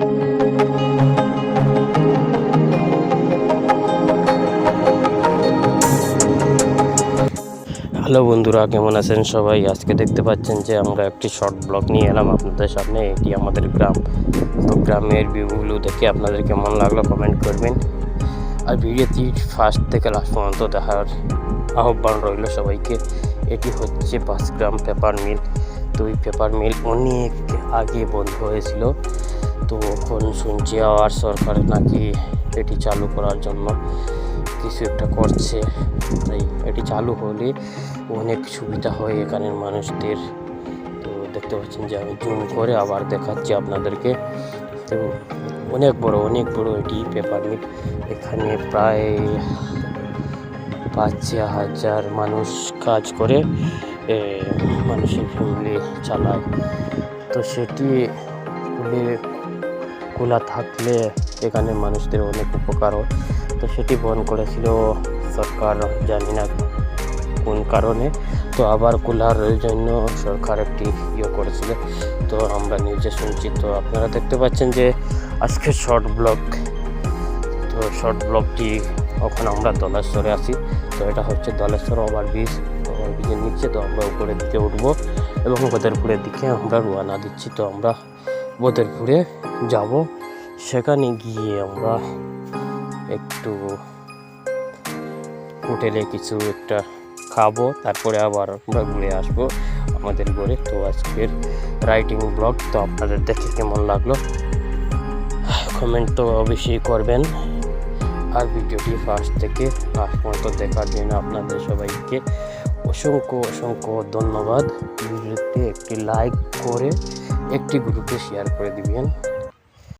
Hello বন্ধুরা, কেমন আছেন সবাই? আজকে দেখতে পাচ্ছেন যে আমরা একটি শর্ট ব্লগ নিয়ে এলাম আপনাদের সামনে, এটি আমাদের গ্রাম। তো গ্রামের ভিউগুলো দেখে আপনাদের কেমন লাগল কমেন্ট করবেন। আর ভিডিওটি ফার্স্ট থেকে লাস্ট পর্যন্ত দেখার আহ্বান রইল সবাইকে। এটি হচ্ছে পাঁচ গ্রাম পেপার মিল তো এই পেপার মিল অনেক আগে বন্ধ হয়েছিল। তো এখন শুনছি আবার সরকার নাকি এটি চালু করার জন্য কিছু একটা করছে। তাই এটি চালু হলে অনেক সুবিধা হয় এখানের মানুষদের। তো দেখতে পাচ্ছেন যে আমি জুম করে আবার দেখাচ্ছি আপনাদেরকে। তো অনেক বড় অনেক বড় এটি পেপার মিল এখানে প্রায় পাঁচ হাজার মানুষ কাজ করে মানুষের ফ্যামিলি চালায়। তো সেটি খোলা থাকলে এখানে মানুষদের অনেক উপকার হয়। তো সেটি বন্ধ করেছিল সরকার, জানি না কোন কারণে। তো আবার খোলার জন্য সরকার একটি ইয়ে করেছিল। তো আমরা নিউজে শুনছি। তো আপনারা দেখতে পাচ্ছেন যে আজকে শর্ট ব্লগ তো শর্ট ব্লগটি এখন আমরা দলেশ্বরে আসি তো এটা হচ্ছে দলেশ্বর ওভারব্রিজ, ওভারব্রিজের নিচে। তো আমরা উপরের দিকে উঠবো এবং বদরপুরের দিকে আমরা রোয়ানা দিচ্ছি। তো আমরা বদরপুরে যাব। সেখানে গিয়ে আমরা একটু হোটেলে কিছু একটা খাব, তারপরে আবার আমরা ঘুরে আসব আমাদের ঘরে। তো আজকের রাইটিং ব্লগ তো আপনাদের দেখে কেমন লাগল? কমেন্ট তো অবশ্যই করবেন। আর ভিডিওটি ফার্স্ট থেকে লাস্ট পর্যন্ত দেখার জন্য আপনাদের সবাইকে অসংখ্য অসংখ্য ধন্যবাদ। ভিডিওতে একটি লাইক করে একটি গ্রুপে শেয়ার করে দিবেন।